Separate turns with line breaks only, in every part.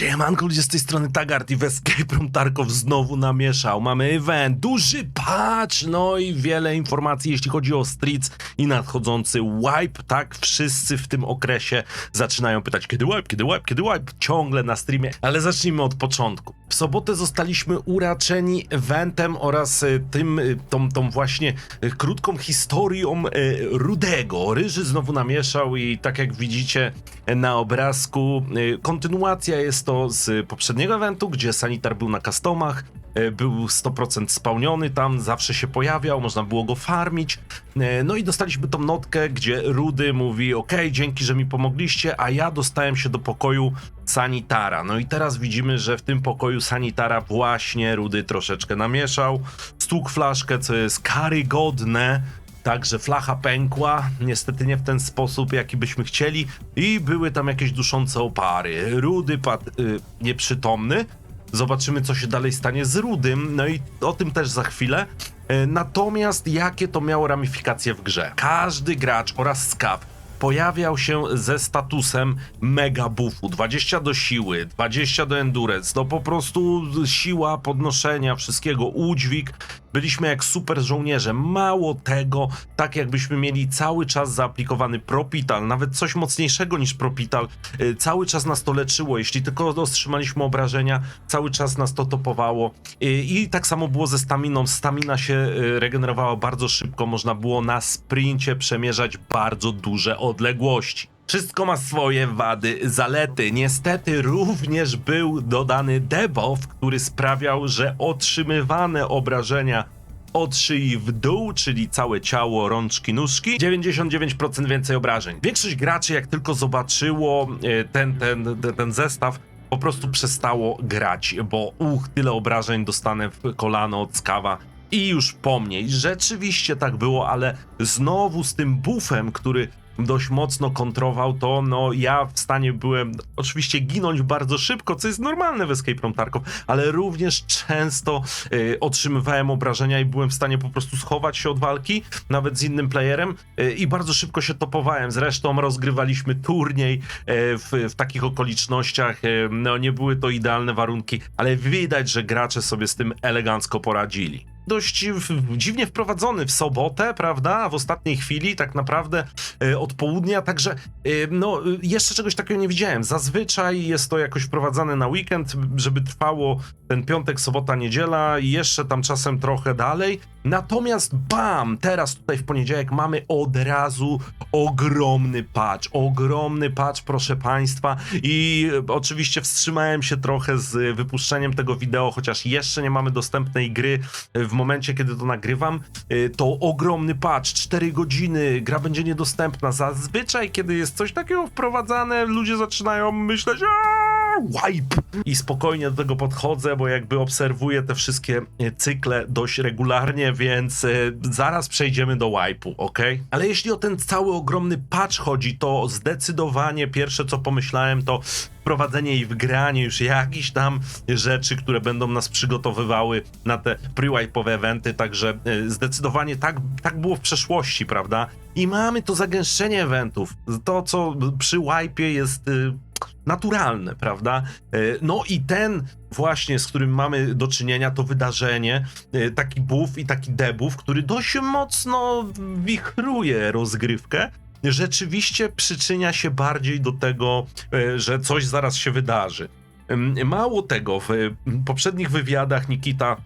Siemanko ludzie z tej strony Tagart i w Escape Room Tarkov znowu namieszał. Mamy event, duży patch, no i wiele informacji jeśli chodzi o Streets i nadchodzący wipe. Tak, wszyscy w tym okresie zaczynają pytać kiedy wipe, kiedy wipe, kiedy wipe, ciągle na streamie. Ale zacznijmy od początku. W sobotę zostaliśmy uraczeni eventem oraz y, tym, y, tą, tą właśnie y, krótką historią Rudego. Ryży znowu namieszał i tak jak widzicie na obrazku, kontynuacja jest to z poprzedniego eventu, gdzie Sanitar był na customach, y, był 100% spełniony tam, zawsze się pojawiał, można było go farmić. Y, No i dostaliśmy tą notkę, gdzie Rudy mówi: OK, dzięki, że mi pomogliście, a ja dostałem się do pokoju Sanitara. No i teraz widzimy, że w tym pokoju Sanitara właśnie Rudy troszeczkę namieszał. Stuk flaszkę, co jest karygodne. Także flacha pękła, niestety nie w ten sposób, jaki byśmy chcieli, i były tam jakieś duszące opary. Rudy padł y, nieprzytomny. Zobaczymy, co się dalej stanie z Rudym, no i o tym też za chwilę. Y, Natomiast jakie to miało ramifikacje w grze? Każdy gracz oraz skaw pojawiał się ze statusem mega buffu. 20 do siły, 20 do endurance, to po prostu siła podnoszenia wszystkiego, udźwig. Byliśmy jak super żołnierze. Mało tego, tak jakbyśmy mieli cały czas zaaplikowany propital, nawet coś mocniejszego niż propital, y, cały czas nas to leczyło. Jeśli tylko otrzymaliśmy obrażenia, cały czas nas to topowało. Y, I tak samo było ze staminą. Stamina się y, regenerowała bardzo szybko, można było na sprincie przemierzać bardzo duże odległości. Wszystko ma swoje wady, zalety. Niestety również był dodany debuff, który sprawiał, że otrzymywane obrażenia od szyi w dół, czyli całe ciało, rączki, nóżki, 99% więcej obrażeń. Większość graczy, jak tylko zobaczyło e, ten, ten, ten, ten zestaw, po prostu przestało grać, bo uch, tyle obrażeń dostanę w kolano od skawa i już po mnie. I Rzeczywiście tak było, ale znowu z tym buffem, który dość mocno kontrował to, no ja w stanie byłem oczywiście ginąć bardzo szybko, co jest normalne w Escape Room Tarkov, ale również często y, otrzymywałem obrażenia i byłem w stanie po prostu schować się od walki, nawet z innym playerem y, i bardzo szybko się topowałem. Zresztą rozgrywaliśmy turniej y, w, w takich okolicznościach, y, no nie były to idealne warunki, ale widać, że gracze sobie z tym elegancko poradzili dość dziwnie wprowadzony w sobotę, prawda? W ostatniej chwili, tak naprawdę e, od południa, także e, no e, jeszcze czegoś takiego nie widziałem. Zazwyczaj jest to jakoś wprowadzane na weekend, żeby trwało ten piątek, sobota, niedziela i jeszcze tam czasem trochę dalej. Natomiast bam, teraz tutaj w poniedziałek mamy od razu ogromny patch, ogromny patch, proszę państwa i oczywiście wstrzymałem się trochę z wypuszczeniem tego wideo, chociaż jeszcze nie mamy dostępnej gry w momencie, kiedy to nagrywam, y, to ogromny patch, 4 godziny, gra będzie niedostępna. Zazwyczaj, kiedy jest coś takiego wprowadzane, ludzie zaczynają myśleć, "Aaa, wipe! I spokojnie do tego podchodzę, bo jakby obserwuję te wszystkie y, cykle dość regularnie, więc y, zaraz przejdziemy do wipe'u, ok? Ale jeśli o ten cały ogromny patch chodzi, to zdecydowanie pierwsze co pomyślałem to wprowadzenie i wgranie już jakichś tam rzeczy, które będą nas przygotowywały na te pre-wipe'owe eventy, także e, zdecydowanie tak, tak było w przeszłości, prawda? I mamy to zagęszczenie eventów, to co przy wipe'ie jest y, naturalne, prawda? E, No i ten właśnie, z którym mamy do czynienia, to wydarzenie, e, taki buff i taki debuff, który dość mocno wichruje rozgrywkę, rzeczywiście przyczynia się bardziej do tego, e, że coś zaraz się wydarzy. Mało tego, w poprzednich wywiadach Nikita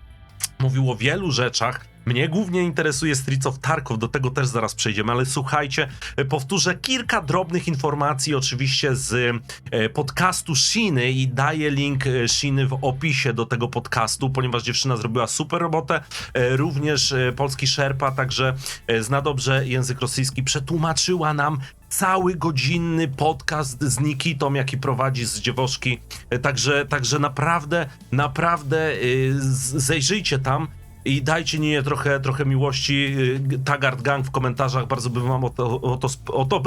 mówił o wielu rzeczach. Mnie głównie interesuje Streets of Tarkov, do tego też zaraz przejdziemy, ale słuchajcie, e, powtórzę kilka drobnych informacji oczywiście z e, podcastu Shiny i daję link e, Shiny w opisie do tego podcastu, ponieważ dziewczyna zrobiła super robotę, również polski Sherpa, także zna dobrze język rosyjski, przetłumaczyła nam cały godzinny podcast z Nikitą, jaki prowadzi z dziewoszki. E, Także, także naprawdę, naprawdę zejrzyjcie tam i dajcie nie trochę, trochę miłości. y, Tagart Gang w komentarzach, bardzo bym wam o to, o to, o to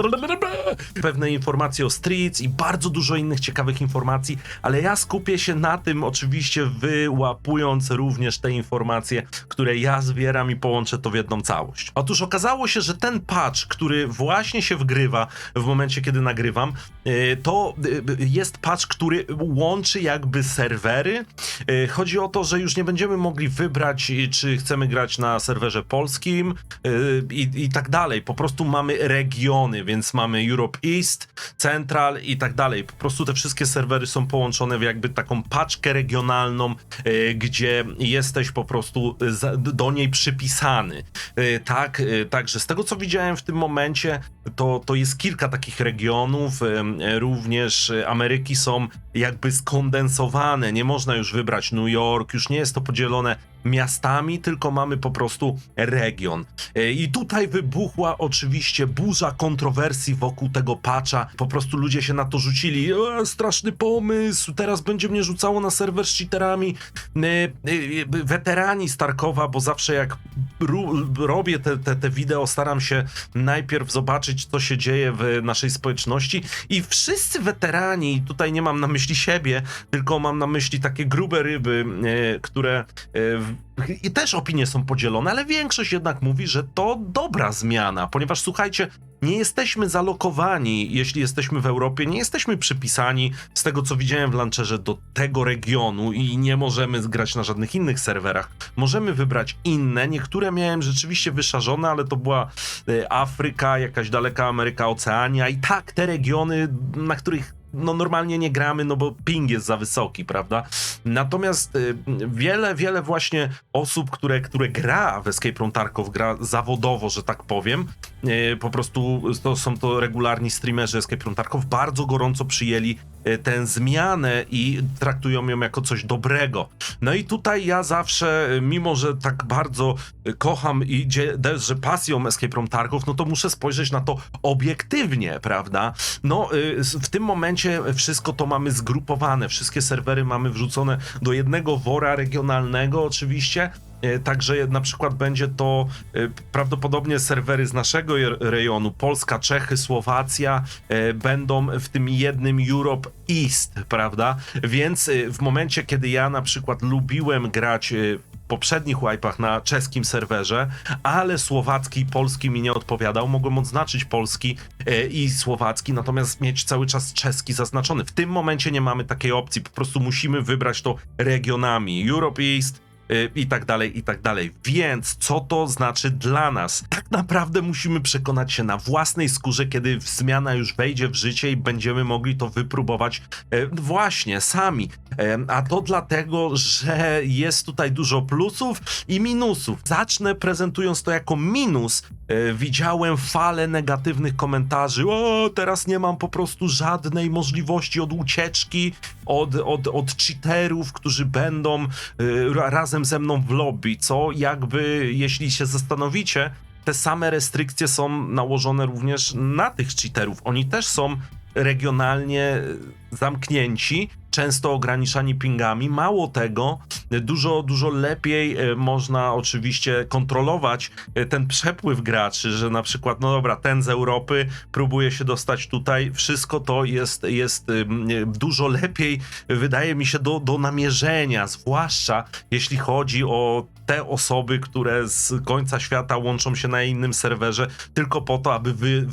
pewne informacje o Streets i bardzo dużo innych ciekawych informacji, ale ja skupię się na tym oczywiście wyłapując również te informacje, które ja zbieram i połączę to w jedną całość. Otóż okazało się, że ten patch, który właśnie się wgrywa w momencie, kiedy nagrywam, y, to y, jest patch, który łączy jakby serwery. Chodzi o to, że już nie będziemy mogli wybrać, czy chcemy grać na serwerze polskim y, i, i tak dalej. Po prostu mamy regiony, więc mamy Europe East, Central i tak dalej. Po prostu te wszystkie serwery są połączone w jakby taką paczkę regionalną, y, gdzie jesteś po prostu do niej przypisany. Y, Tak, także z tego co widziałem w tym momencie, to, to jest kilka takich regionów, y, również y, Ameryki są jakby skondensowane, nie można już wybrać New York, już nie jest to podzielone miastami, tylko mamy po prostu region. E, I tutaj wybuchła oczywiście burza kontrowersji wokół tego patcha. Po prostu ludzie się na to rzucili. E, straszny pomysł, teraz będzie mnie rzucało na serwer z cheaterami. E, e, weterani Starkowa, bo zawsze jak robię te, te, te wideo, staram się najpierw zobaczyć, co się dzieje w naszej społeczności. I wszyscy weterani, tutaj nie mam na myśli siebie, tylko mam na myśli takie grube ryby, e, które e, i też opinie są podzielone, ale większość jednak mówi, że to dobra zmiana, ponieważ słuchajcie, nie jesteśmy zalokowani, jeśli jesteśmy w Europie, nie jesteśmy przypisani z tego, co widziałem w Launcherze, do tego regionu i nie możemy grać na żadnych innych serwerach. Możemy wybrać inne, niektóre miałem rzeczywiście wyszarzone, ale to była e, Afryka, jakaś daleka Ameryka, Oceania i tak te regiony, na których no normalnie nie gramy, no bo ping jest za wysoki, prawda? Natomiast y, wiele, wiele właśnie osób, które, które gra w Escape Room Tarkov, gra zawodowo, że tak powiem, po prostu to są to regularni streamerzy Escape Room Tarkov, bardzo gorąco przyjęli y, tę zmianę i traktują ją jako coś dobrego. No i tutaj ja zawsze, y, mimo że tak bardzo kocham i że pasją Escape Room Tarkov, no to muszę spojrzeć na to obiektywnie, prawda? No w tym momencie wszystko to mamy zgrupowane, wszystkie serwery mamy wrzucone do jednego wora regionalnego oczywiście, E, Także na przykład będzie to e, prawdopodobnie serwery z naszego rejonu, Polska, Czechy, Słowacja, e, będą w tym jednym Europe East, prawda? Więc e, w momencie, kiedy ja na przykład lubiłem grać e, poprzednich wipe'ach na czeskim serwerze, ale słowacki i polski mi nie odpowiadał, mogłem odznaczyć polski e, i słowacki, natomiast mieć cały czas czeski zaznaczony. W tym momencie nie mamy takiej opcji, po prostu musimy wybrać to regionami. Europe East, i tak dalej, i tak dalej. Więc co to znaczy dla nas? Tak naprawdę musimy przekonać się na własnej skórze, kiedy zmiana już wejdzie w życie i będziemy mogli to wypróbować e, właśnie sami. E, a to dlatego, że jest tutaj dużo plusów i minusów. Zacznę prezentując to jako minus. E, widziałem falę negatywnych komentarzy. O, teraz nie mam po prostu żadnej możliwości od ucieczki, od, od, od cheaterów, którzy będą y, ra- razem ze mną w lobby, co jakby, jeśli się zastanowicie, te same restrykcje są nałożone również na tych cheaterów. Oni też są regionalnie zamknięci, często ograniczani pingami. Mało tego, dużo, dużo lepiej y, można oczywiście kontrolować y, ten przepływ graczy, że na przykład, no dobra, ten z Europy próbuje się dostać tutaj. Wszystko to jest, jest dużo lepiej, wydaje mi się, do, do namierzenia, zwłaszcza jeśli chodzi o te osoby, które z końca świata łączą się na innym serwerze tylko po to, aby wy,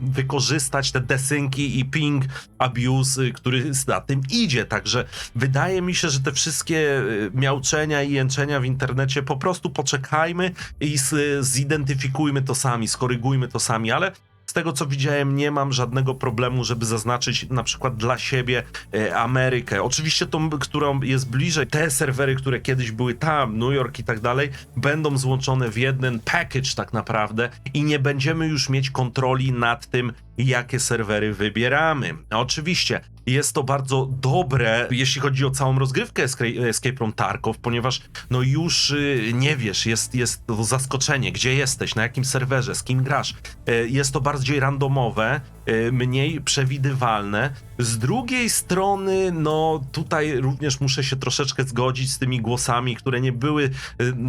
wykorzystać te desynki i ping abuse, y, który za tym idzie. Także wydaje mi się, że te wszystkie y, miauczenia i jęczenia w internecie po prostu poczekajmy i z, zidentyfikujmy to sami, skorygujmy to sami, ale z tego co widziałem, nie mam żadnego problemu, żeby zaznaczyć na przykład dla siebie e, Amerykę. Oczywiście tą, którą jest bliżej, te serwery, które kiedyś były tam, New York i tak dalej, będą złączone w jeden package tak naprawdę i nie będziemy już mieć kontroli nad tym, jakie serwery wybieramy. Oczywiście jest to bardzo dobre, jeśli chodzi o całą rozgrywkę Esca- Escape Room Tarkov, ponieważ no już y, nie wiesz, jest, jest to zaskoczenie, gdzie jesteś, na jakim serwerze, z kim grasz. E, Jest to bardziej randomowe, e, mniej przewidywalne. Z drugiej strony, no tutaj również muszę się troszeczkę zgodzić z tymi głosami, które nie były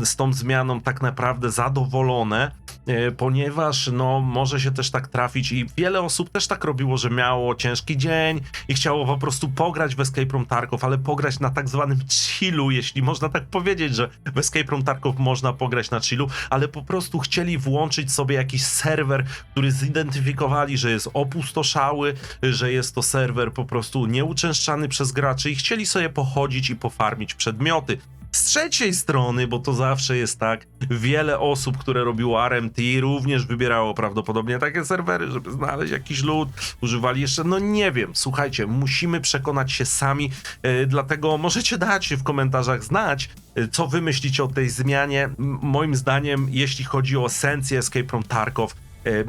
e, z tą zmianą tak naprawdę zadowolone, ponieważ no, może się też tak trafić i wiele osób też tak robiło, że miało ciężki dzień i chciało po prostu pograć w Escape Room Tarkov, ale pograć na tak zwanym chillu, jeśli można tak powiedzieć, że w Escape Room Tarkov można pograć na chillu, ale po prostu chcieli włączyć sobie jakiś serwer, który zidentyfikowali, że jest opustoszały, że jest to serwer po prostu nieuczęszczany przez graczy i chcieli sobie pochodzić i pofarmić przedmioty. Z trzeciej strony, bo to zawsze jest tak, wiele osób, które robiło RMT, również wybierało prawdopodobnie takie serwery, żeby znaleźć jakiś lód, używali jeszcze, no nie wiem, słuchajcie, musimy przekonać się sami, e, dlatego możecie dać w komentarzach znać, e, co wy myślicie o tej zmianie. M- moim zdaniem, jeśli chodzi o esencję Escape from Tarkov,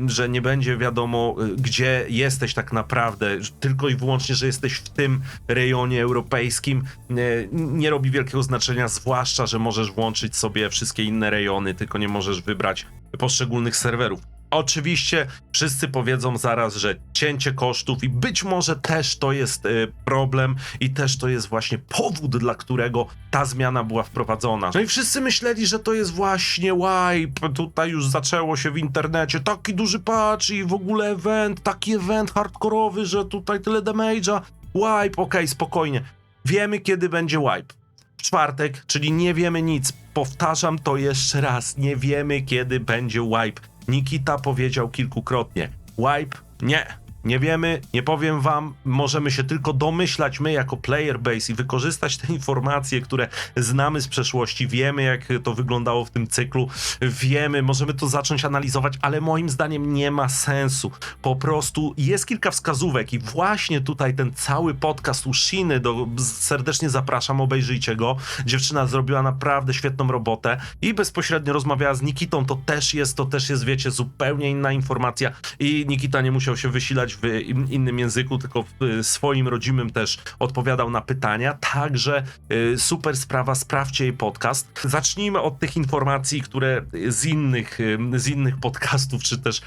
że nie będzie wiadomo, e, gdzie jesteś tak naprawdę, tylko i wyłącznie, że jesteś w tym rejonie europejskim, e, nie robi wielkiego znaczenia, zwłaszcza, że możesz włączyć sobie wszystkie inne rejony, tylko nie możesz wybrać poszczególnych serwerów. Oczywiście wszyscy powiedzą zaraz, że cięcie kosztów i być może też to jest e, problem i też to jest właśnie powód, dla którego ta zmiana była wprowadzona. No i wszyscy myśleli, że to jest właśnie wipe, tutaj już zaczęło się w internecie, taki duży patch i w ogóle event, taki event hardkorowy, że tutaj tyle damage'a, wipe, okej, spokojnie. Wiemy kiedy będzie wipe. W czwartek, czyli nie wiemy nic. Powtarzam to jeszcze raz, nie wiemy kiedy będzie wipe. Nikita powiedział kilkukrotnie. Wipe? Nie. Nie wiemy, nie powiem wam, możemy się tylko domyślać my jako player base i wykorzystać te informacje, które znamy z przeszłości, wiemy jak to wyglądało w tym cyklu, wiemy, możemy to zacząć analizować, ale moim zdaniem nie ma sensu. Po prostu jest kilka wskazówek i właśnie tutaj ten cały podcast u Shiny, do, serdecznie zapraszam, obejrzyjcie go. Dziewczyna zrobiła naprawdę świetną robotę i bezpośrednio rozmawiała z Nikitą, to też jest, to też jest, wiecie, zupełnie inna informacja i Nikita nie musiał się wysilać w in- innym języku, tylko w y, swoim rodzimym też odpowiadał na pytania, także y, super sprawa, sprawdźcie jej podcast. Zacznijmy od tych informacji, które z innych, y, z innych podcastów, czy też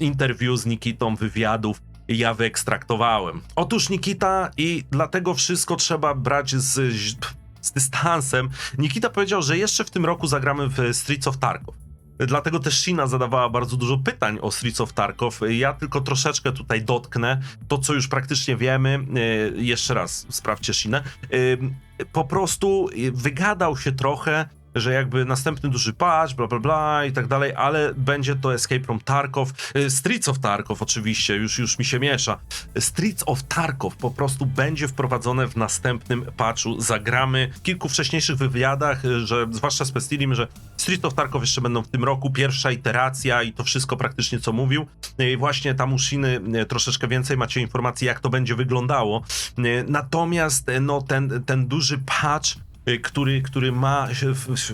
interview z Nikitą, wywiadów, ja wyekstraktowałem. Otóż Nikita i dlatego wszystko trzeba brać z, z dystansem. Nikita powiedział, że jeszcze w tym roku zagramy w Streets of Tarkov. Dlatego też Shina zadawała bardzo dużo pytań o Streets of Tarkov. Ja tylko troszeczkę tutaj dotknę to, co już praktycznie wiemy. Yy, Jeszcze raz sprawdźcie Shinę. Yy, Po prostu yy, wygadał się trochę, że jakby następny duży patch, bla bla bla i tak dalej, ale będzie to Escape from Tarkov, yy, Streets of Tarkov oczywiście, już, już mi się miesza. Streets of Tarkov po prostu będzie wprowadzone w następnym patchu. Zagramy w kilku wcześniejszych wywiadach, yy, że zwłaszcza z Pestilim, że Streets of Tarkov jeszcze będą w tym roku, pierwsza iteracja i to wszystko praktycznie co mówił. Yy, Właśnie tam u Shiny yy, troszeczkę więcej macie informacji, jak to będzie wyglądało. Natomiast no, ten, ten duży patch y, który, który ma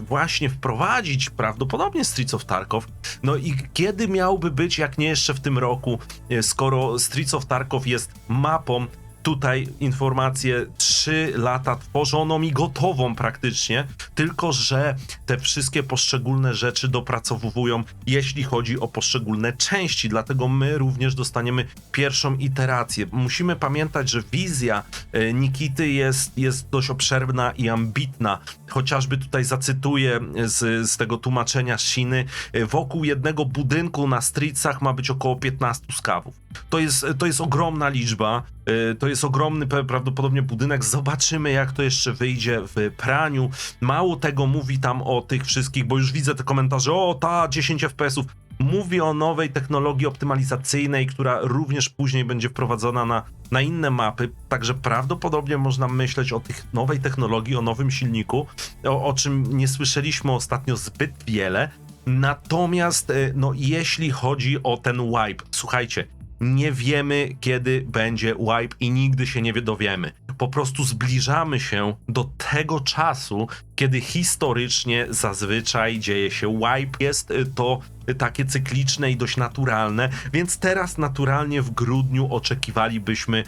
właśnie wprowadzić prawdopodobnie Streets of Tarkov. No i kiedy miałby być, jak nie jeszcze w tym roku, y, skoro Streets of Tarkov jest mapą, tutaj informacje 3 lata tworzoną i gotową praktycznie, tylko że te wszystkie poszczególne rzeczy dopracowują, jeśli chodzi o poszczególne części, dlatego my również dostaniemy pierwszą iterację. Musimy pamiętać, że wizja e, Nikity jest, jest dość obszerna i ambitna. Chociażby tutaj zacytuję z, z tego tłumaczenia Shiny, e, wokół jednego budynku na streetsach ma być około 15 skawów. To jest, to jest ogromna liczba, e, to jest ogromny prawdopodobnie budynek. Zobaczymy, jak to jeszcze wyjdzie w praniu. Mało tego mówi tam o tych wszystkich, bo już widzę te komentarze, o ta 10 FPS-ów. Mówi o nowej technologii optymalizacyjnej, która również później będzie wprowadzona na, na inne mapy, także prawdopodobnie można myśleć o tych nowej technologii, o nowym silniku, o, o czym nie słyszeliśmy ostatnio zbyt wiele. Natomiast, e, no, jeśli chodzi o ten wipe, słuchajcie, nie wiemy, kiedy będzie wipe i nigdy się nie dowiemy. Po prostu zbliżamy się do tego czasu, kiedy historycznie zazwyczaj dzieje się wipe. Jest to takie cykliczne i dość naturalne, więc teraz naturalnie w grudniu oczekiwalibyśmy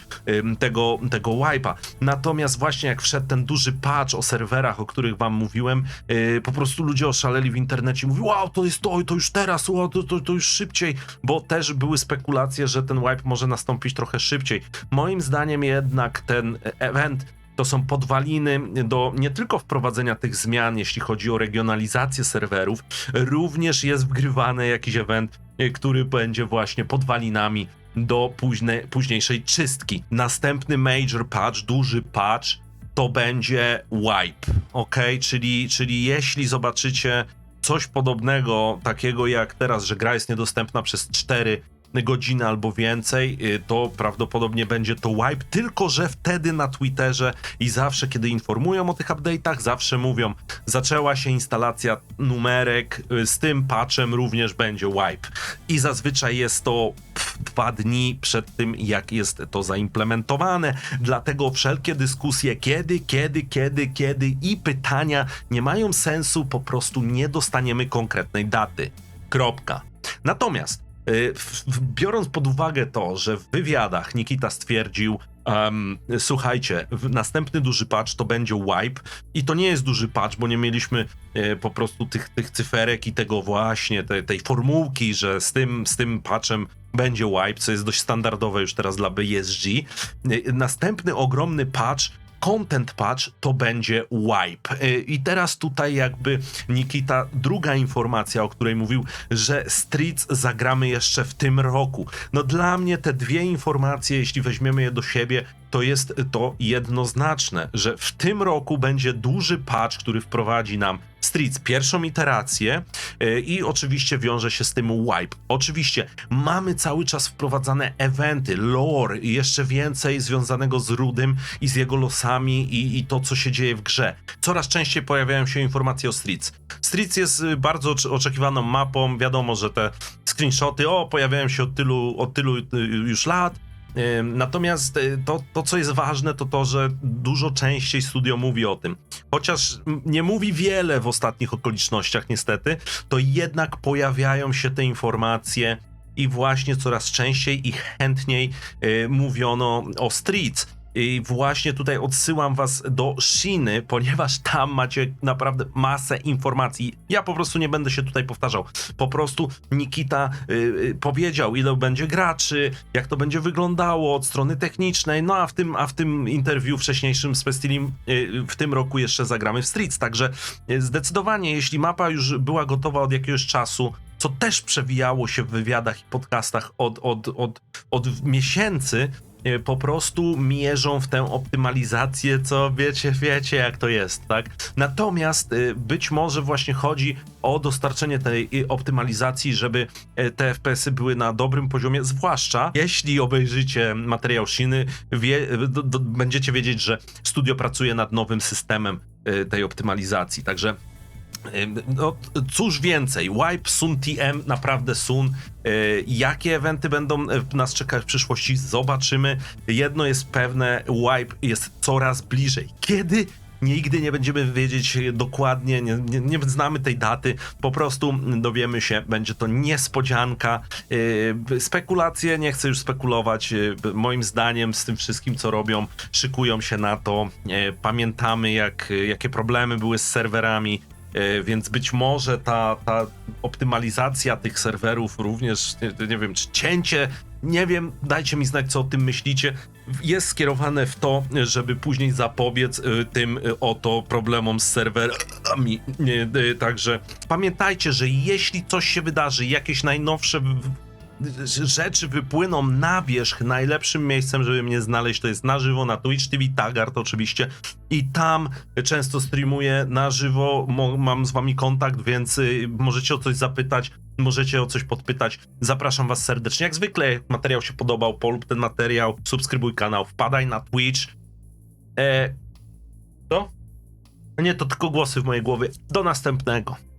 tego, tego wipe'a. Natomiast właśnie jak wszedł ten duży patch o serwerach, o których wam mówiłem, yy, po prostu ludzie oszaleli w internecie i mówili, wow, to jest to, to już teraz, wow, to, to, to już szybciej, bo też były spekulacje, że ten wipe może nastąpić trochę szybciej. Moim zdaniem jednak ten event to są podwaliny do nie tylko wprowadzenia tych zmian, jeśli chodzi o regionalizację serwerów, również jest wgrywany jakiś event, y, który będzie właśnie podwalinami do późne, późniejszej czystki. Następny major patch, duży patch, to będzie wipe, ok? Czyli, czyli jeśli zobaczycie coś podobnego, takiego jak teraz, że gra jest niedostępna przez 4 godziny albo więcej, y, to prawdopodobnie będzie to wipe, tylko że wtedy na Twitterze i zawsze, kiedy informują o tych update'ach, zawsze mówią, zaczęła się instalacja numerek, y, z tym patchem również będzie wipe. I zazwyczaj jest to dwa dni przed tym, jak jest to zaimplementowane, dlatego wszelkie dyskusje kiedy, kiedy, kiedy, kiedy i pytania nie mają sensu, po prostu nie dostaniemy konkretnej daty. Kropka. Natomiast biorąc pod uwagę to, że w wywiadach Nikita stwierdził, em, słuchajcie, następny duży patch to będzie wipe i to nie jest duży patch, bo nie mieliśmy e, po prostu tych, tych cyferek i tego właśnie, te, tej formułki, że z tym, z tym patchem będzie wipe, co jest dość standardowe już teraz dla BSG. E, Następny ogromny patch Content patch to będzie wipe. E, I teraz tutaj jakby Nikita, druga informacja, o której mówił, że Streets zagramy jeszcze w tym roku. No dla mnie te dwie informacje, jeśli weźmiemy je do siebie, to jest to jednoznaczne, że w tym roku będzie duży patch, który wprowadzi nam Streets pierwszą iterację e, i oczywiście wiąże się z tym wipe. Oczywiście mamy cały czas wprowadzane eventy, lore jeszcze więcej związanego z Rudym i z jego losami i, i to, co się dzieje w grze. Coraz częściej pojawiają się informacje o Streets. Streets jest y, bardzo ocz- oczekiwaną mapą, wiadomo, że te screenshoty, o, pojawiają się od tylu, od tylu y, już lat, Natomiast y, to, to, co jest ważne, to to, że dużo częściej studio mówi o tym. Chociaż nie mówi wiele w ostatnich okolicznościach, niestety, to jednak pojawiają się te informacje i właśnie coraz częściej i chętniej y, mówiono o Streets. I właśnie tutaj odsyłam was do Shiny, ponieważ tam macie naprawdę masę informacji. Ja po prostu nie będę się tutaj powtarzał. Po prostu Nikita y, y, powiedział, ile będzie graczy, jak to będzie wyglądało od strony technicznej. No a w tym, a w tym interwiu wcześniejszym z Pestilim y, w tym roku jeszcze zagramy w Streets. Także zdecydowanie, jeśli mapa już była gotowa od jakiegoś czasu, co też przewijało się w wywiadach i podcastach od, od, od, od miesięcy, po prostu mierzą w tę optymalizację, co wiecie, wiecie jak to jest, tak? Natomiast e, być może właśnie chodzi o dostarczenie tej e, optymalizacji, żeby te FPS-y były na dobrym poziomie, zwłaszcza jeśli obejrzycie materiał Shiny, wie, będziecie wiedzieć, że studio pracuje nad nowym systemem tej optymalizacji, także No, cóż więcej, Wipe, Sun TM, naprawdę Sun. Y, Jakie eventy będą y, nas czekać w przyszłości, zobaczymy. Jedno jest pewne, Wipe jest coraz bliżej. Kiedy? Nigdy nie będziemy wiedzieć dokładnie, nie, nie, nie znamy tej daty, po prostu dowiemy się, będzie to niespodzianka. Yy, spekulacje, nie chcę już spekulować, yy, moim zdaniem z tym wszystkim, co robią, szykują się na to. Yy, pamiętamy, jak, jakie problemy były z serwerami, E, Więc być może ta, ta optymalizacja tych serwerów również, nie, nie wiem, czy cięcie, nie wiem, dajcie mi znać, co o tym myślicie, jest skierowane w to, żeby później zapobiec y, tym y, oto problemom z serwerami. Także pamiętajcie, że jeśli coś się wydarzy, jakieś najnowsze rzeczy wypłyną na wierzch, najlepszym miejscem, żeby mnie znaleźć, to jest na żywo na Twitch TV Tagart oczywiście i tam często streamuję na żywo, mam z wami kontakt, więc y, możecie o coś zapytać, możecie o coś podpytać. Zapraszam was serdecznie. Jak zwykle, jak materiał się podobał, polub ten materiał, subskrybuj kanał, wpadaj na Twitch. E, to? Nie, to tylko głosy w mojej głowie. Do następnego.